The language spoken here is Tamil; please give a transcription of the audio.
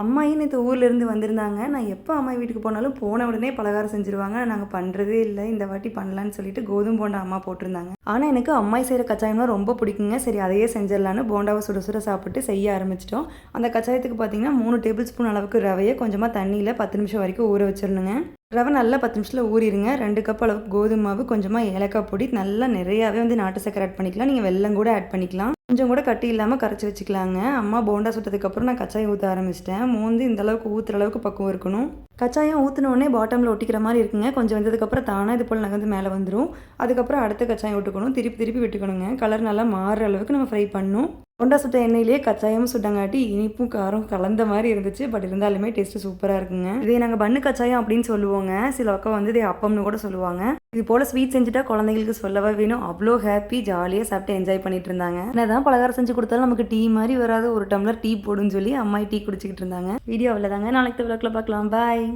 அம்மாயும் நேற்று ஊர்லேருந்து வந்திருந்தாங்க. நான் எப்போ அம்மா வீட்டுக்கு போனாலும் போன உடனே பலகாரம் செஞ்சுருவாங்க. நாங்கள் பண்ணுறதே இல்லை. இந்த வாட்டி பண்ணலான்னு சொல்லிட்டு கோதுமை போண்டா அம்மா போட்டிருந்தாங்க. ஆனால் எனக்கு அம்மாய் செய்கிற கச்சாயம்லாம் ரொம்ப பிடிக்குங்க. சரி அதையே செஞ்சிடலான்னு போண்டாவை சுட சுட சாப்பிட்டு செய்ய ஆரம்பிச்சிட்டோம். அந்த கச்சாயத்துக்கு பார்த்தீங்கன்னா மூணு டேபிள் ஸ்பூன் அளவுக்கு ரவையை கொஞ்சமாக தண்ணியில் பத்து நிமிஷம் வரைக்கும் ஊற வச்சிடணுங்க. ரவை நல்லா பத்து நிமிஷத்தில் ஊறிடுங்க ரெண்டு கப் அளவுக்கு கோதுமை மாவு கொஞ்சமாக ஏலக்காய் பொடி நல்லா நிறையாவே வந்து நாட்டு சக்கரை ஆட் பண்ணிக்கலாம். நீங்கள் வெல்லம் கூட ஆட் பண்ணிக்கலாம். கொஞ்சம் கூட கட்டி இல்லாமல் கரைச்சி வச்சுக்கலாங்க. அம்மா போண்டா சுட்டதுக்கப்புறம் நான் கச்சாயம் ஊற்ற ஆரம்பிச்சிட்டேன். மோந்து இந்த அளவுக்கு ஊற்றுற அளவுக்கு பக்குவம் இருக்கணும். கச்சாயம் ஊற்றினோடனே பாட்டமில் ஒட்டிக்கிற மாதிரி இருக்குங்க. கொஞ்சம் வந்ததுக்கப்புறம் தானாக இது போல் நகர்ந்து மேலே வந்துடும் அதுக்கப்புறம் அடுத்த கச்சாயம் விட்டுக்கணும் திருப்பி திருப்பி விட்டுக்கணுங்க. கலர் நல்லா மாறுற அளவுக்கு நம்ம ஃப்ரை பண்ணணும். கொண்டா சுட்ட எண்ணெயிலேயே கச்சாயமும் சுட்டங்காட்டி இனிப்பும் காரம் கலந்த மாதிரி இருந்துச்சு. பட் இருந்தாலுமே டேஸ்ட்டு சூப்பராக இருக்குங்க. இதே நாங்கள் பண்ணு கச்சாயம் அப்படின்னு சொல்லுவோங்க. சில பக்கம் வந்து இதே அப்பம்னு கூட சொல்லுவாங்க. இது போல் ஸ்வீட் செஞ்சுட்டா குழந்தைங்களுக்கு சொல்லவே வேணும்? அவ்வளோ ஹாப்பி ஜாலியாக சாப்பிட்டு என்ஜாய் பண்ணிட்டு இருந்தாங்க. என்னதான் பலகாரம் செஞ்சு கொடுத்தாலும் நமக்கு டீ மாதிரி வராது. ஒரு டம்ளர் டீ போடுன்னு சொல்லி அம்மாயி டீ குடிச்சிக்கிட்டு இருந்தாங்க. வீடியோ அவ்வளோதாங்க நாளைக்கு விளக்கில் பார்க்கலாம். பாய்